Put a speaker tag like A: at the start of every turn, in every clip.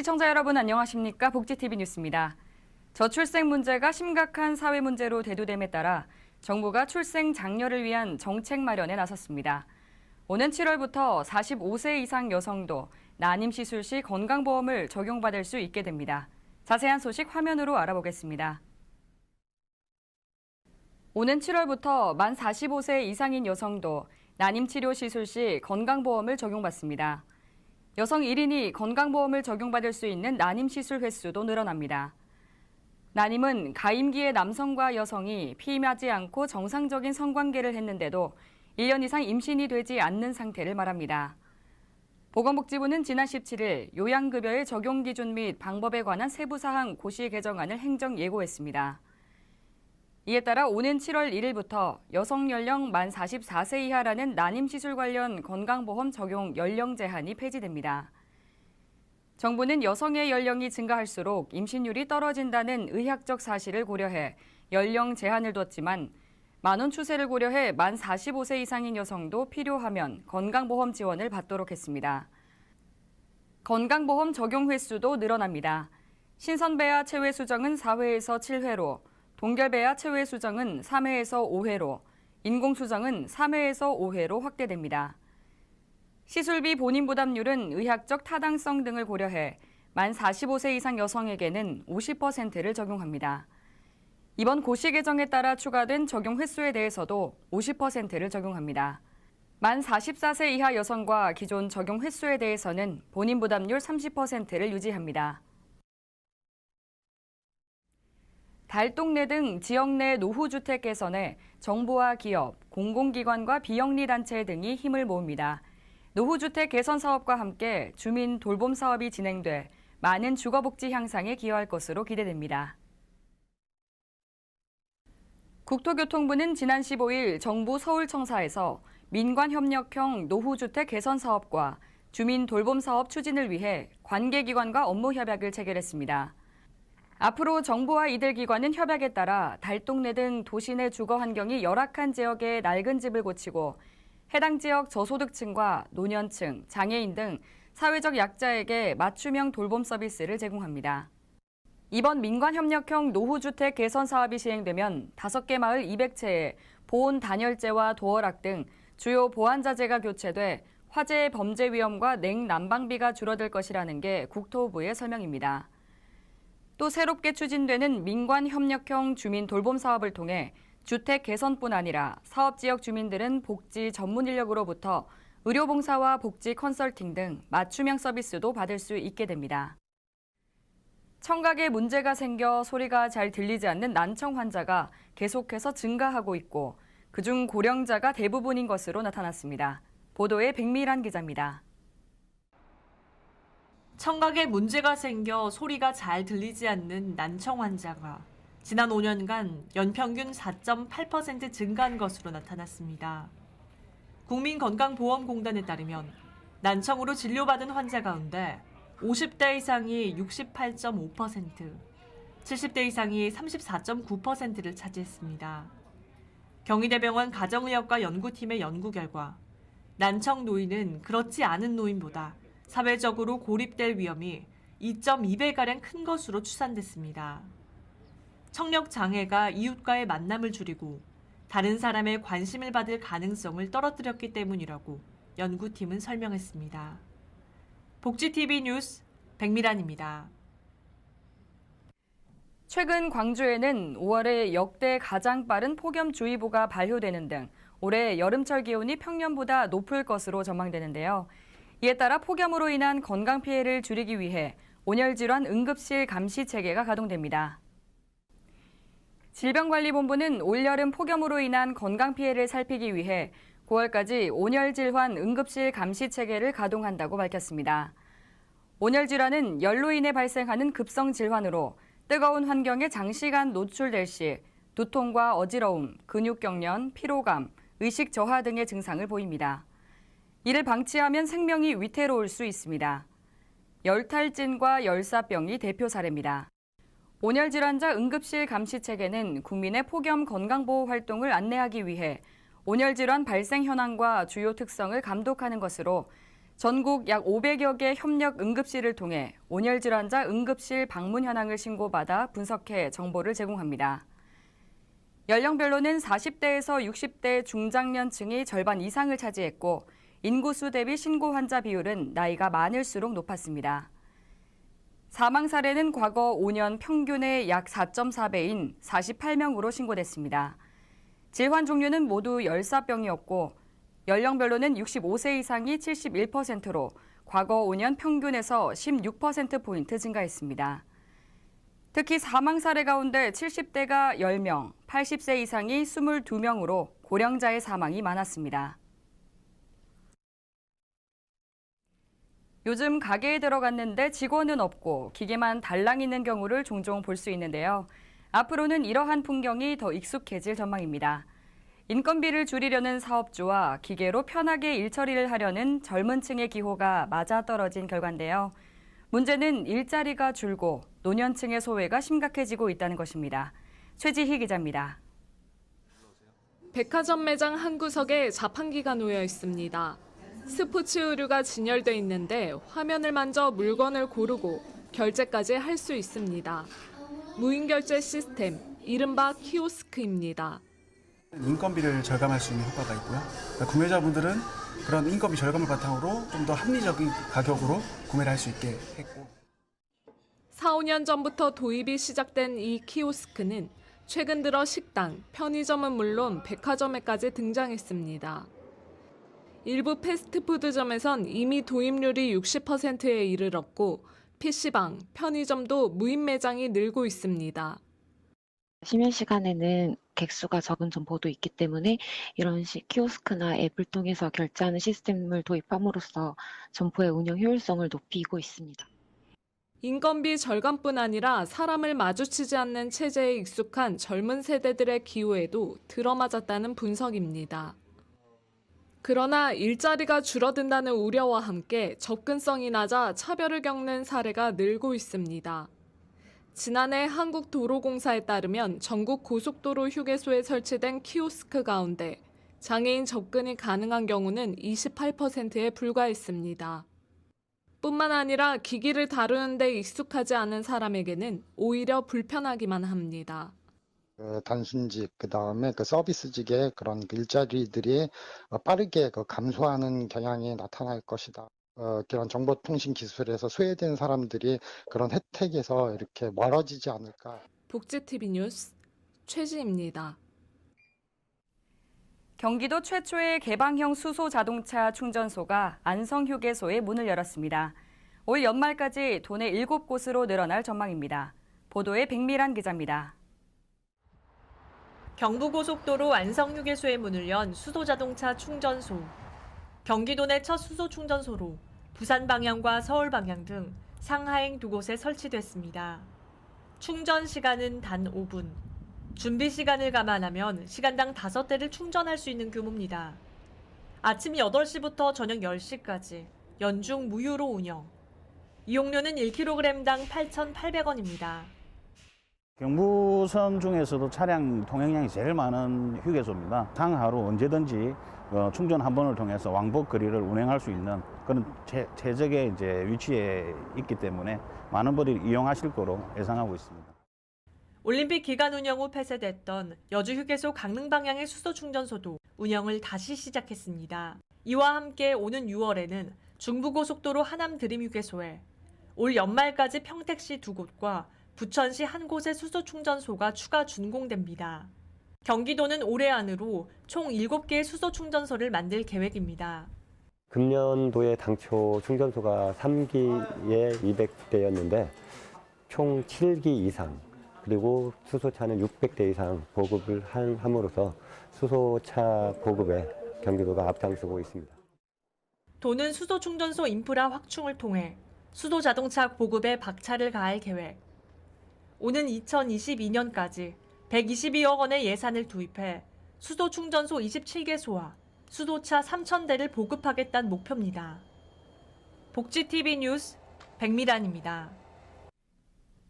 A: 시청자 여러분 안녕하십니까? 복지TV 뉴스입니다. 저출생 문제가 심각한 사회 문제로 대두됨에 따라 정부가 출생 장려를 위한 정책 마련에 나섰습니다. 오는 7월부터 45세 이상 여성도 난임 시술 시 건강보험을 적용받을 수 있게 됩니다. 자세한 소식 화면으로 알아보겠습니다. 오는 7월부터 만 45세 이상인 여성도 난임 치료 시술 시 건강보험을 적용받습니다. 여성 1인이 건강보험을 적용받을 수 있는 난임 시술 횟수도 늘어납니다. 난임은 가임기의 남성과 여성이 피임하지 않고 정상적인 성관계를 했는데도 1년 이상 임신이 되지 않는 상태를 말합니다. 보건복지부는 지난 17일 요양급여의 적용 기준 및 방법에 관한 세부 사항 고시 개정안을 행정 예고했습니다. 이에 따라 오는 7월 1일부터 여성 연령 만 44세 이하라는 난임 시술 관련 건강보험 적용 연령 제한이 폐지됩니다. 정부는 여성의 연령이 증가할수록 임신율이 떨어진다는 의학적 사실을 고려해 연령 제한을 뒀지만 만원 추세를 고려해 만 45세 이상인 여성도 필요하면 건강보험 지원을 받도록 했습니다. 건강보험 적용 횟수도 늘어납니다. 신선배아 체외 수정은 4회에서 7회로, 동결배아 체외 수정은 3회에서 5회로, 인공 수정은 3회에서 5회로 확대됩니다. 시술비 본인 부담률은 의학적 타당성 등을 고려해 만 45세 이상 여성에게는 50%를 적용합니다. 이번 고시 개정에 따라 추가된 적용 횟수에 대해서도 50%를 적용합니다. 만 44세 이하 여성과 기존 적용 횟수에 대해서는 본인 부담률 30%를 유지합니다. 달동네 등 지역 내 노후주택 개선에 정부와 기업, 공공기관과 비영리 단체 등이 힘을 모읍니다. 노후주택 개선 사업과 함께 주민 돌봄 사업이 진행돼 많은 주거복지 향상에 기여할 것으로 기대됩니다. 국토교통부는 지난 15일 정부 서울청사에서 민관협력형 노후주택 개선 사업과 주민 돌봄 사업 추진을 위해 관계기관과 업무 협약을 체결했습니다. 앞으로 정부와 이들 기관은 협약에 따라 달동네 등 도시 내 주거 환경이 열악한 지역의 낡은 집을 고치고 해당 지역 저소득층과 노년층, 장애인 등 사회적 약자에게 맞춤형 돌봄 서비스를 제공합니다. 이번 민관협력형 노후주택 개선 사업이 시행되면 5개 마을 200채에 보온 단열재와 도어락 등 주요 보안자재가 교체돼 화재 범죄 위험과 냉난방비가 줄어들 것이라는 게 국토부의 설명입니다. 또 새롭게 추진되는 민관 협력형 주민 돌봄 사업을 통해 주택 개선뿐 아니라 사업 지역 주민들은 복지 전문 인력으로부터 의료봉사와 복지 컨설팅 등 맞춤형 서비스도 받을 수 있게 됩니다. 청각에 문제가 생겨 소리가 잘 들리지 않는 난청 환자가 계속해서 증가하고 있고 그중 고령자가 대부분인 것으로 나타났습니다. 보도에 백미란 기자입니다.
B: 청각에 문제가 생겨 소리가 잘 들리지 않는 난청 환자가 지난 5년간 연평균 4.8% 증가한 것으로 나타났습니다. 국민건강보험공단에 따르면 난청으로 진료받은 환자 가운데 50대 이상이 68.5%, 70대 이상이 34.9%를 차지했습니다. 경희대병원 가정의학과 연구팀의 연구 결과 난청 노인은 그렇지 않은 노인보다 사회적으로 고립될 위험이 2.2배가량 큰 것으로 추산됐습니다. 청력 장애가 이웃과의 만남을 줄이고 다른 사람의 관심을 받을 가능성을 떨어뜨렸기 때문이라고 연구팀은 설명했습니다. 복지TV 뉴스 백미란입니다.
A: 최근 광주에는 5월에 역대 가장 빠른 폭염주의보가 발효되는 등 올해 여름철 기온이 평년보다 높을 것으로 전망되는데요. 이에 따라 폭염으로 인한 건강 피해를 줄이기 위해 온열질환 응급실 감시 체계가 가동됩니다. 질병관리본부는 올여름 폭염으로 인한 건강 피해를 살피기 위해 9월까지 온열질환 응급실 감시 체계를 가동한다고 밝혔습니다. 온열질환은 열로 인해 발생하는 급성 질환으로 뜨거운 환경에 장시간 노출될 시 두통과 어지러움, 근육경련, 피로감, 의식 저하 등의 증상을 보입니다. 이를 방치하면 생명이 위태로울 수 있습니다. 열탈진과 열사병이 대표 사례입니다. 온열 질환자 응급실 감시 체계는 국민의 폭염 건강 보호 활동을 안내하기 위해 온열 질환 발생 현황과 주요 특성을 감독하는 것으로 전국 약 500여 개 협력 응급실을 통해 온열 질환자 응급실 방문 현황을 신고받아 분석해 정보를 제공합니다. 연령별로는 40대에서 60대 중장년층이 절반 이상을 차지했고 인구수 대비 신고 환자 비율은 나이가 많을수록 높았습니다. 사망 사례는 과거 5년 평균의 약 4.4배인 48명으로 신고됐습니다. 질환 종류는 모두 열사병이었고 연령별로는 65세 이상이 71%로 과거 5년 평균에서 16%포인트 증가했습니다. 특히 사망 사례 가운데 70대가 10명, 80세 이상이 22명으로 고령자의 사망이 많았습니다. 요즘 가게에 들어갔는데 직원은 없고 기계만 달랑 있는 경우를 종종 볼 수 있는데요. 앞으로는 이러한 풍경이 더 익숙해질 전망입니다. 인건비를 줄이려는 사업주와 기계로 편하게 일처리를 하려는 젊은 층의 기호가 맞아떨어진 결과인데요. 문제는 일자리가 줄고 노년층의 소외가 심각해지고 있다는 것입니다. 최지희 기자입니다.
C: 백화점 매장 한 구석에 자판기가 놓여 있습니다. 스포츠 의류가 진열돼 있는데 화면을 만져 물건을 고르고 결제까지 할 수 있습니다. 무인 결제 시스템, 이른바 키오스크입니다.
D: 인건비를 절감할 수 있는 효과가 있고요. 그러니까 구매자분들은 그런 인건비 절감을 바탕으로 좀 더 합리적인 가격으로 구매를 할 수 있게 했고
C: 4, 5년 전부터 도입이 시작된 이 키오스크는 최근 들어 식당, 편의점은 물론 백화점에까지 등장했습니다. 일부 패스트푸드점에선 이미 도입률이 60%에 이르렀고 PC방, 편의점도 무인 매장이 늘고 있습니다.
E: 쉬는 시간에는 객수가 적은 점포도 있기 때문에 이런 시, 키오스크나 앱을 통해서 결제하는 시스템을 도입함으로써 점포의 운영 효율성을 높이고 있습니다.
C: 인건비 절감뿐 아니라 사람을 마주치지 않는 체제에 익숙한 젊은 세대들의 기호에도 들어맞았다는 분석입니다. 그러나 일자리가 줄어든다는 우려와 함께 접근성이 낮아 차별을 겪는 사례가 늘고 있습니다. 지난해 한국도로공사에 따르면 전국 고속도로 휴게소에 설치된 키오스크 가운데 장애인 접근이 가능한 경우는 28%에 불과했습니다. 뿐만 아니라 기기를 다루는데 익숙하지 않은 사람에게는 오히려 불편하기만 합니다.
F: 그 단순직, 그 다음에 그 서비스직의 그런 그 일자리들이 어, 빠르게 그 감소하는 경향이 나타날 것이다. 어, 그런 정보통신 기술에서 소외된 사람들이 그런 혜택에서 이렇게 멀어지지 않을까.
C: 복지TV 뉴스 최지입니다.
A: 경기도 최초의 개방형 수소 자동차 충전소가 안성 휴게소에 문을 열었습니다. 올 연말까지 도내 7곳으로 늘어날 전망입니다. 보도에 백미란 기자입니다.
B: 경부고속도로 안성휴게소에 문을 연 수소자동차 충전소. 경기도 내 첫 수소 충전소로 부산 방향과 서울 방향 등 상하행 두 곳에 설치됐습니다. 충전 시간은 단 5분. 준비 시간을 감안하면 시간당 5대를 충전할 수 있는 규모입니다. 아침 8시부터 저녁 10시까지 연중 무휴로 운영. 이용료는 1kg당 8,800원입니다.
G: 경부 선 중에서도 차량 통행량이 제일 많은 휴게소입니다. 상하로 언제든지 어, 충전 한 번을 통해서 왕복 거리를 운행할 수 있는 그런 최, 최적의 이제 위치에 있기 때문에 많은 분들이 이용하실 거로 예상하고 있습니다.
B: 올림픽 기간 운영 후 폐쇄됐던 여주 휴게소 강릉 방향의 수소 충전소도 운영을 다시 시작했습니다. 이와 함께 오는 6월에는 중부고속도로 하남 드림 휴게소에 올 연말까지 평택시 두 곳과 부천시 한 곳의 수소 충전소가 추가 준공됩니다. 경기도는 올해 안으로 총 7개의 수소 충전소를 만들 계획입니다.
H: 금년도에 당초 충전소가 3기에 200대였는데 총 7기 이상 그리고 수소차는 600대 이상 보급을 한, 함으로써 수소차 보급에 경기도가 앞장서고 있습니다.
B: 도는 수소 충전소 인프라 확충을 통해 수소 자동차 보급에 박차를 가할 계획. 오는 2022년까지 122억 원의 예산을 투입해 수소 충전소 27개소와 수소차 3,000대를 보급하겠다는 목표입니다. 복지TV 뉴스 백미란입니다.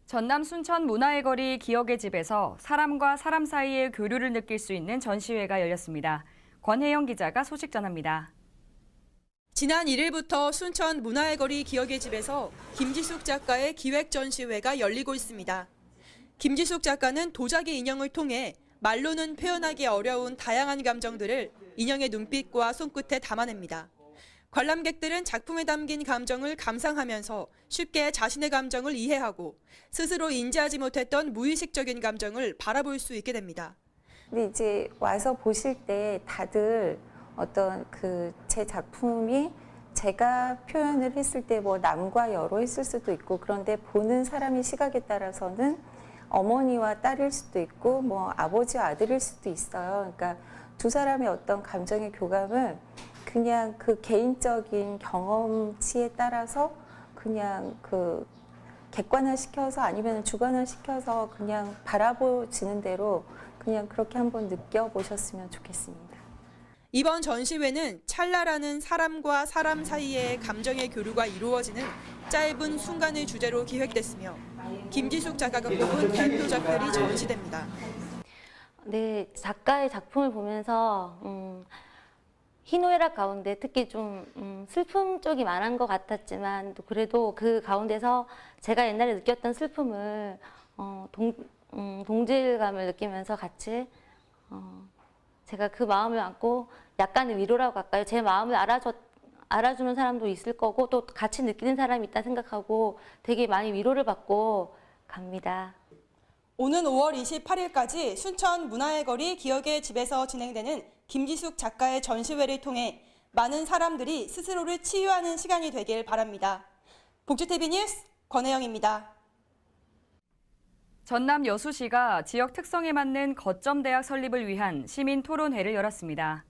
A: 전남 순천 문화의 거리 기억의 집에서 사람과 사람 사이의 교류를 느낄 수 있는 전시회가 열렸습니다. 권혜영 기자가 소식 전합니다.
I: 지난 1일부터 순천 문화의 거리 기억의 집에서 김지숙 작가의 기획 전시회가 열리고 있습니다. 김지숙 작가는 도자기 인형을 통해 말로는 표현하기 어려운 다양한 감정들을 인형의 눈빛과 손끝에 담아냅니다. 관람객들은 작품에 담긴 감정을 감상하면서 쉽게 자신의 감정을 이해하고 스스로 인지하지 못했던 무의식적인 감정을 바라볼 수 있게 됩니다.
J: 근데 이제 와서 보실 때 다들 어떤 그 제 작품이 제가 표현을 했을 때 뭐 남과 여로 했을 수도 있고 그런데 보는 사람의 시각에 따라서는 어머니와 딸일 수도 있고 뭐 아버지와 아들일 수도 있어요. 그러니까 두 사람의 어떤 감정의 교감은 그냥 그 개인적인 경험치에 따라서 그냥 그 객관화 시켜서 아니면 주관화 시켜서 그냥 바라보지는 대로 그냥 그렇게 한번 느껴보셨으면 좋겠습니다.
I: 이번 전시회는 찰나라는 사람과 사람 사이의 감정의 교류가 이루어지는 짧은 순간을 주제로 기획됐으며 김지숙 작가가 뽑은 대표작들이 전시됩니다.
K: 네, 작가의 작품을 보면서 음, 희노애락 가운데 특히 좀 음, 슬픔 쪽이 많은 것 같았지만 또 그래도 그 가운데서 제가 옛날에 느꼈던 슬픔을 어, 동, 음, 동질감을 느끼면서 같이 어, 제가 그 마음을 안고 약간의 위로라고 할까요? 제 마음을 알아줘, 알아주는 사람도 있을 거고 또 같이 느끼는 사람이 있다 생각하고 되게 많이 위로를 받고 갑니다.
I: 오는 5월 28일까지 순천 문화의 거리 기억의 집에서 진행되는 김지숙 작가의 전시회를 통해 많은 사람들이 스스로를 치유하는 시간이 되길 바랍니다. 복주TV 뉴스 권혜영입니다.
A: 전남 여수시가 지역 특성에 맞는 거점 대학 설립을 위한 시민 토론회를 열었습니다.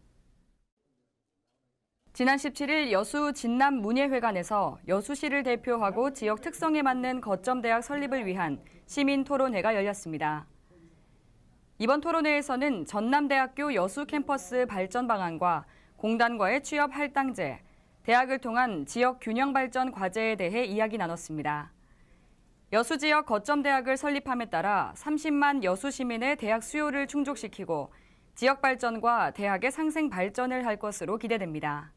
A: 지난 17일 여수 진남 문예회관에서 여수시를 대표하고 지역 특성에 맞는 거점 대학 설립을 위한 시민 토론회가 열렸습니다. 이번 토론회에서는 전남대학교 여수 캠퍼스 발전 방안과 공단과의 취업 할당제, 대학을 통한 지역 균형 발전 과제에 대해 이야기 나눴습니다. 여수 지역 거점 대학을 설립함에 따라 30만 여수 시민의 대학 수요를 충족시키고 지역 발전과 대학의 상생 발전을 할 것으로 기대됩니다.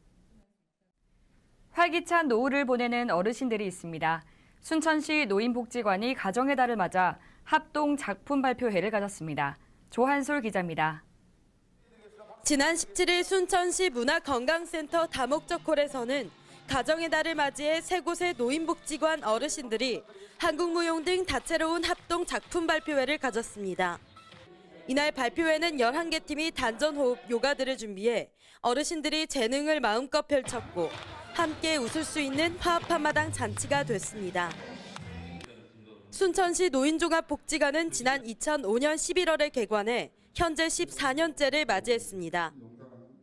A: 활기찬 노후를 보내는 어르신들이 있습니다. 순천시 노인복지관이 가정의 달을 맞아 합동 작품 발표회를 가졌습니다. 조한솔 기자입니다.
L: 지난 17일 순천시 문화건강센터 다목적 홀에서는 가정의 달을 맞이해 세 곳의 노인복지관 어르신들이 한국무용 등 다채로운 합동 작품 발표회를 가졌습니다. 이날 발표회는 11개 팀이 단전호흡 요가들을 준비해 어르신들이 재능을 마음껏 펼쳤고 함께 웃을 수 있는 화합 한마당 잔치가 됐습니다. 순천시 노인종합복지관은 지난 2005년 11월에 개관해 현재 14년째를 맞이했습니다.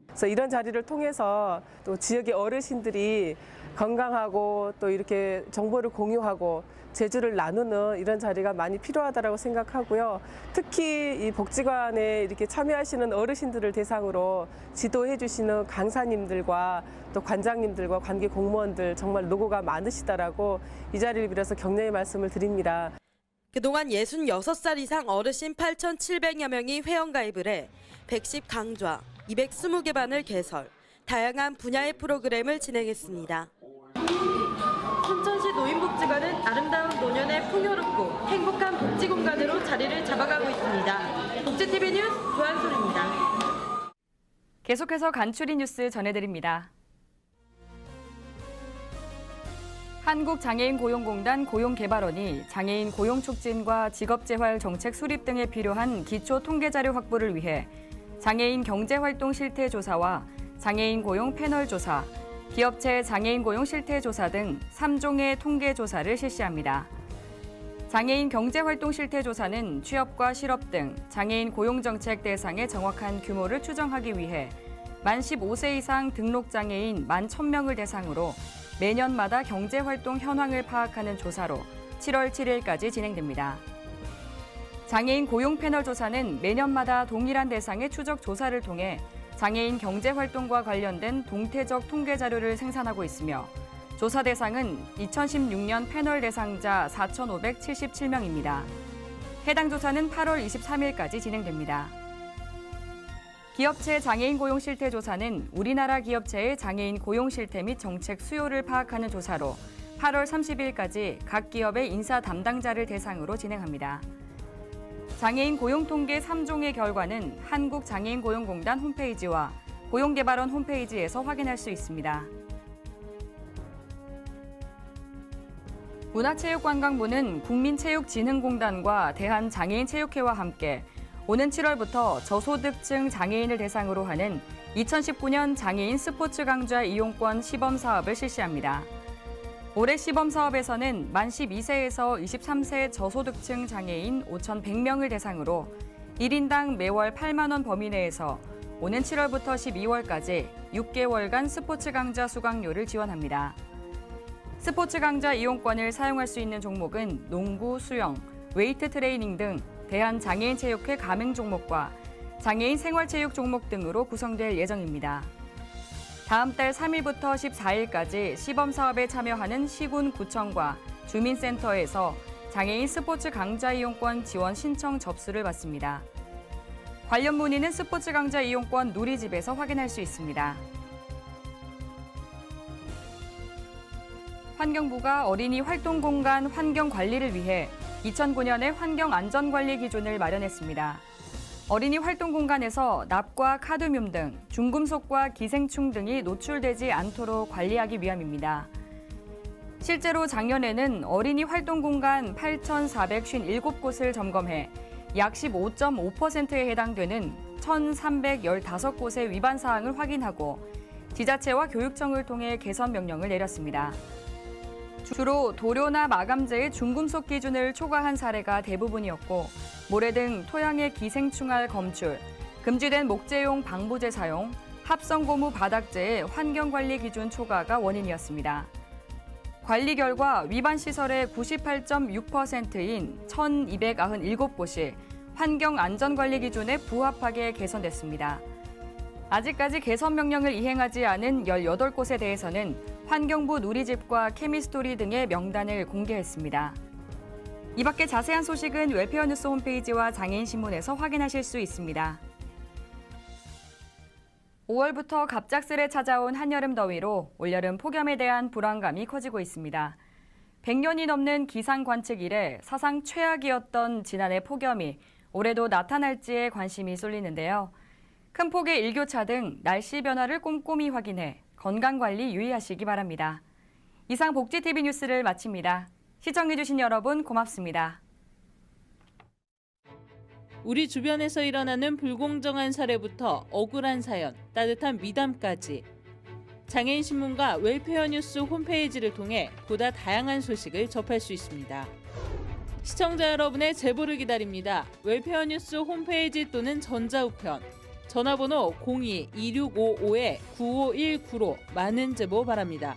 M: 그래서 이런 자리를 통해서 또 지역의 어르신들이 건강하고 또 이렇게 정보를 공유하고 제주를 나누는 이런 자리가 많이 필요하다고 생각하고요. 특히 이 복지관에 이렇게 참여하시는 어르신들을 대상으로 지도해 주시는 강사님들과 또 관장님들과 관계 공무원들 정말 노고가 많으시다라고 이 자리를 빌어서 격려의 말씀을 드립니다.
L: 그동안 66살 이상 어르신 8,700여 명이 회원가입을 해 110 강좌, 220개 반을 개설, 다양한 분야의 프로그램을 진행했습니다. 순천시 노인복지관은 아름다운 노년의 풍요롭고 행복한 복지 공간으로 자리를 잡아가고 있습니다. 복지TV 뉴스 조한솔입니다.
A: 계속해서 간추리 뉴스 전해드립니다. 한국장애인고용공단 고용개발원이 장애인 고용 촉진과 직업재활 정책 수립 등에 필요한 기초 통계자료 확보를 위해 장애인 경제활동 실태 조사와 장애인 고용 패널 조사, 기업체 장애인 고용 실태 조사 등 3종의 통계 조사를 실시합니다. 장애인 경제활동 실태 조사는 취업과 실업 등 장애인 고용 정책 대상의 정확한 규모를 추정하기 위해 만 15세 이상 등록 장애인 만 1000명을 대상으로 매년마다 경제활동 현황을 파악하는 조사로 7월 7일까지 진행됩니다. 장애인 고용 패널 조사는 매년마다 동일한 대상의 추적 조사를 통해 장애인 경제 활동과 관련된 동태적 통계 자료를 생산하고 있으며 조사 대상은 2016년 패널 대상자 4,577명입니다. 해당 조사는 8월 23일까지 진행됩니다. 기업체 장애인 고용 실태 조사는 우리나라 기업체의 장애인 고용 실태 및 정책 수요를 파악하는 조사로 8월 30일까지 각 기업의 인사 담당자를 대상으로 진행합니다. 장애인 고용 통계 3종의 결과는 한국 장애인 고용공단 홈페이지와 고용개발원 홈페이지에서 확인할 수 있습니다. 문화체육관광부는 국민체육진흥공단과 대한장애인체육회와 함께 오는 7월부터 저소득층 장애인을 대상으로 하는 2019년 장애인 스포츠 강좌 이용권 시범 사업을 실시합니다. 올해 시범 사업에서는 만 12세에서 23세 저소득층 장애인 5,100명을 대상으로 1인당 매월 8만 원 범위 내에서 오는 7월부터 12월까지 6개월간 스포츠 강좌 수강료를 지원합니다. 스포츠 강좌 이용권을 사용할 수 있는 종목은 농구, 수영, 웨이트 트레이닝 등 대한장애인체육회 가맹 종목과 장애인 생활체육 종목 등으로 구성될 예정입니다. 다음 달 3일부터 14일까지 시범 사업에 참여하는 시군 구청과 주민센터에서 장애인 스포츠 강좌 이용권 지원 신청 접수를 받습니다. 관련 문의는 스포츠 강좌 이용권 누리집에서 확인할 수 있습니다. 환경부가 어린이 활동 공간 환경 관리를 위해 2009년에 환경 안전 관리 기준을 마련했습니다. 어린이 활동 공간에서 납과 카드뮴 등 중금속과 기생충 등이 노출되지 않도록 관리하기 위함입니다. 실제로 작년에는 어린이 활동 공간 8,457곳을 점검해 약 15.5%에 해당되는 1,315곳의 위반 사항을 확인하고 지자체와 교육청을 통해 개선 명령을 내렸습니다. 주로 도료나 마감재의 중금속 기준을 초과한 사례가 대부분이었고 모래 등 토양의 기생충알 검출, 금지된 목재용 방부제 사용, 합성 고무 바닥재의 환경관리 기준 초과가 원인이었습니다. 관리 결과 위반 시설의 98.6%인 1,297곳이 환경 안전관리 기준에 부합하게 개선됐습니다. 아직까지 개선 명령을 이행하지 않은 18곳에 대해서는 환경부 누리집과 케미스토리 등의 명단을 공개했습니다. 이 밖에 자세한 소식은 웰페어 뉴스 홈페이지와 장애인 신문에서 확인하실 수 있습니다. 5월부터 갑작스레 찾아온 한여름 더위로 올여름 폭염에 대한 불안감이 커지고 있습니다. 100년이 넘는 기상 관측 이래 사상 최악이었던 지난해 폭염이 올해도 나타날지에 관심이 쏠리는데요. 큰 폭의 일교차 등 날씨 변화를 꼼꼼히 확인해 건강관리 유의하시기 바랍니다. 이상 복지TV 뉴스를 마칩니다. 시청해주신 여러분 고맙습니다.
N: 우리 주변에서 일어나는 불공정한 사례부터 억울한 사연, 따뜻한 미담까지 장애인 신문과 웰페어 뉴스 홈페이지를 통해 보다 다양한 소식을 접할 수 있습니다. 시청자 여러분의 제보를 기다립니다. 웰페어 뉴스 홈페이지 또는 전자우편 전화번호 02-2655-9519로 많은 제보 바랍니다.